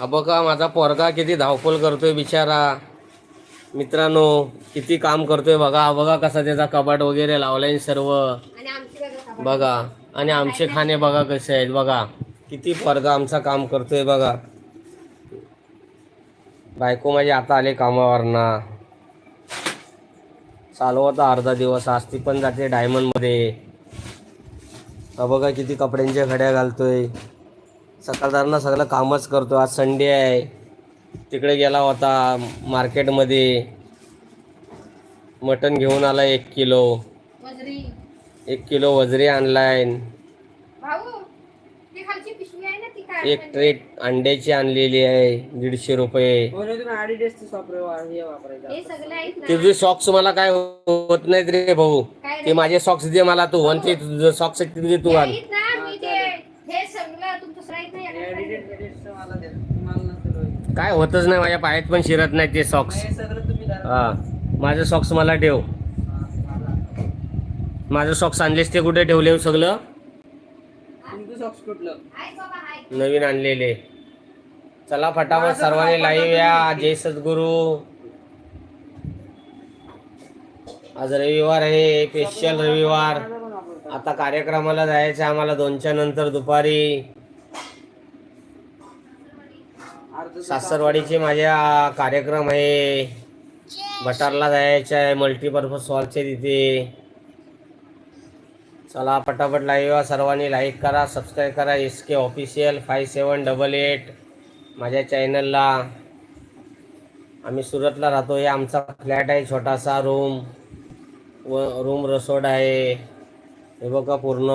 हा बघा माझा पोरगा किती धावपळ करतोय बिचारा. मित्रांनो किती काम करतोय बघा. बघा कसा त्याचा कबाट वगैरे लावलाय सर्व. बघा आणि आमचे खाणे बघा कसे आहेत बघा. किती पोरगा आमचा काम करतोय बघा. बायको माझी आता आले कामावरना. चालू अर्धा दिवस आज ती पण जाते डायमंडमध्ये हा बघा किती कपड्यांच्या घड्या घालतोय. सकाळदारनं सगळं कामच करतो. आज संडे आहे. तिकडे गेला होता मार्केटमध्ये. मटण घेऊन आला एक किलो. वजरी. एक किलो वजरी आणलाय. भाऊ ती खालची पिशवी आहे ना ती काय एक ट्रे अंड्याची आणलेली आहे. दीडशे रुपये. हे वापरायचं हे सगळे आहेत ना. तुझे सॉक्स मला काय होत नाहीत रे भाऊ. ते माझे सॉक्स दे मला तू. ते तुझं सॉक्स तू आण आहेत ना मी ते हे सगळं तुमचं दुसरं आहेत ना याकडे ऍडिडेस ऍडिडेसचं मला द्या मला नंतर होईल. काय होतच नाही माझ्या पायात पण शिरत नाही ते सॉक्स हे माझं सॉक्स मला ठेव. माझं सॉक्स आणलेस ते कुठे ठेवले हो सगळं? नवीन आणलेले. चला फटाफट सर्वांनी लाईव्ह या. जय सद्गुरू. आज रविवार आहे स्पेशल रविवार. आता कार्यक्रमाला जायचं आम्हाला दोनच्या नंतर दुपारी अर्धं सासरवाडीचे माझ्या कार्यक्रम आहे. भटारला जायचं आहे मल्टीपर्पज हॉलचे तिथे. चला पटापट लाईव्ह सर्वांनी लाईक करा सबस्क्राईब करा. S K official five seven double eight माझ्या चॅनलला आम्ही सुरतला राहतो हे आमचा फ्लॅट आहे छोटासा रूम व रूम रसोड आहे. हे बघा पूर्ण.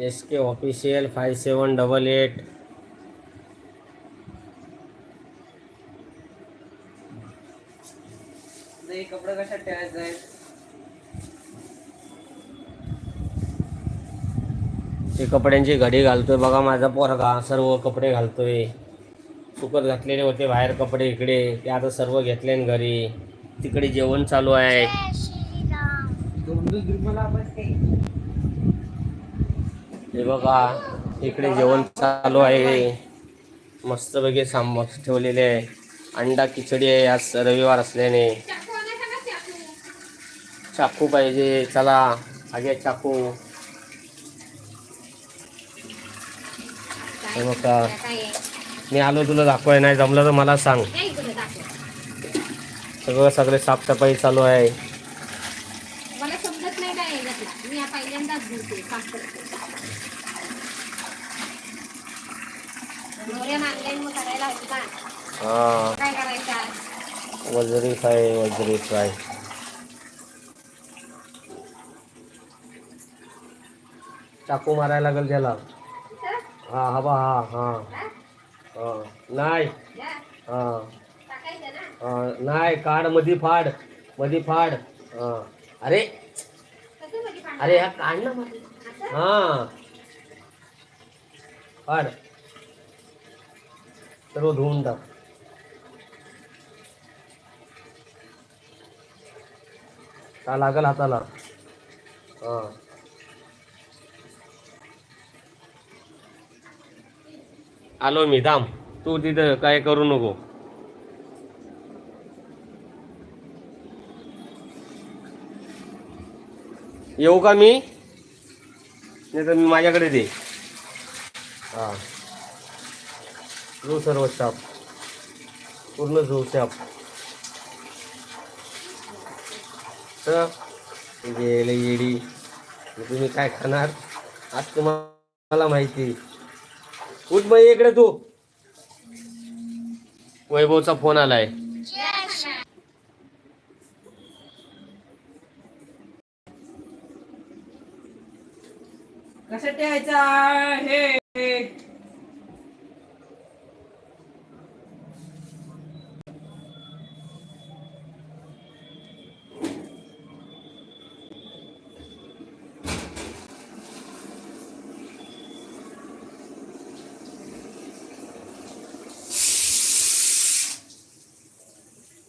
S K official five seven double eight. हे कपडे ठेवायचं आहे ते कपड्यांची घडी घालतोय बघा माझा पोरगा सर्व कपडे घालतोय. सुकत घातलेले होते बाहेर कपडे इकडे ते आता सर्व घेतले न घरी. तिकडे जेवण चालू आहे दोन दिवस मला आपण काही हे बघा इकडे जेवण चालू आहे. मस्तपैकी सांब ठेवलेले आहे. अंडा खिचडी आहे आज रविवार असल्याने. चाकू पाहिजे चला. आगे चाकू. हे बघा? मी आलो तुला दाखवाय नाही जमलं तर मला सांग. सगळं सगळे साफसफाई चालू आहे मला समजत नाही काय आहे यातला. मी या पहिल्यांदाच बोलते साफ करते नवऱ्यानं ऑनलाईन मग करायला हवी का हा? वजरी फ्राय वजरी फ्राय. चाकू मारायला लागेल त्याला? हा? हा बा हा हा. हा? नाही. हा. हा, नाही काढ मधी फाड मधी फाड. हा. अरे? अरे हा काढ ना? हा. फाड. सर्व धुवून टाक. का लागल हाताला? हा. आलो मी थांब. तू तिथं काय करू नको. येऊ का मी? नाही तर मी माझ्याकडे दे. हा. जो सर्व चाप पूर्ण जो चाप तर म्हणजे येडी म्हणजे तुम्ही काय खाणार? आज तुम्हाला माहिती. उठ मग इकडे तू. वैभवचा फोन आलाय. कसं ठेवायचा हे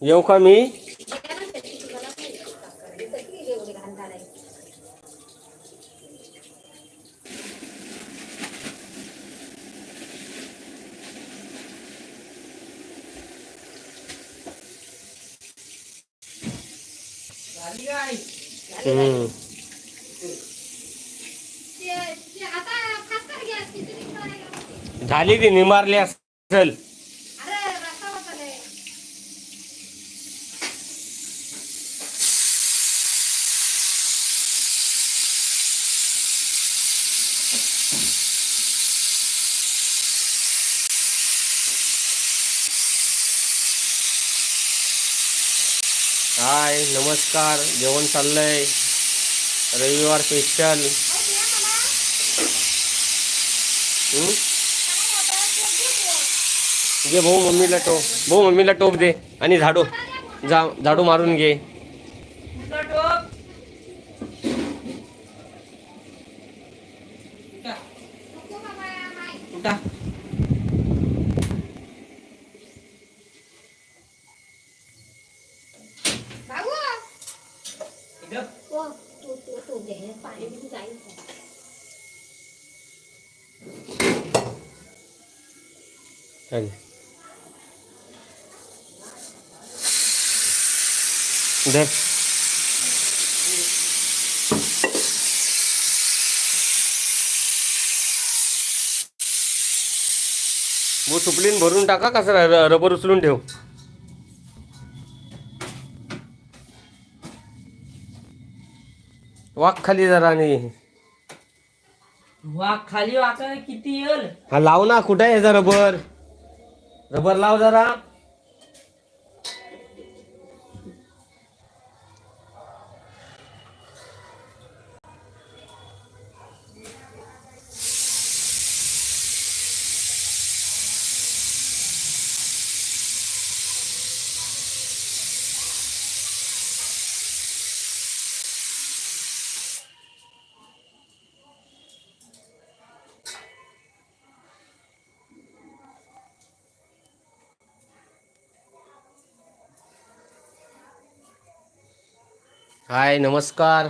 येऊ का मी? झाली ती निमारली असेल. हाय नमस्कार. जेवण चाललंय. रविवार स्पेशल घे भाऊ मम्मीला टोप. भाऊ मम्मीला टोप दे आणि झाडू जा झाडू मारून घे. उठा नको बाबा, नाही. उठा भाऊ. इकडं. हो, तू- तू- तू दे. पाणी बिणी जाईल. धर वो सुपलीन भरून टाका कसं रबर उचलून ठेव वाक खाली जरा आणि वा खाली वाका किती येल? हा लाव ना कुठे आहे याचा रबर रबर लाव जरा. हाय नमस्कार.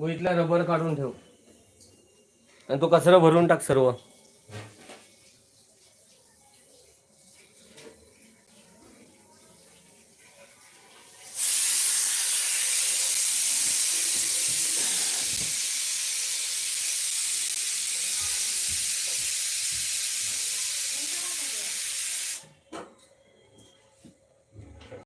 गोईतला रबर काढून ठेव. आणि तो कचरा भरून टाक सर्व.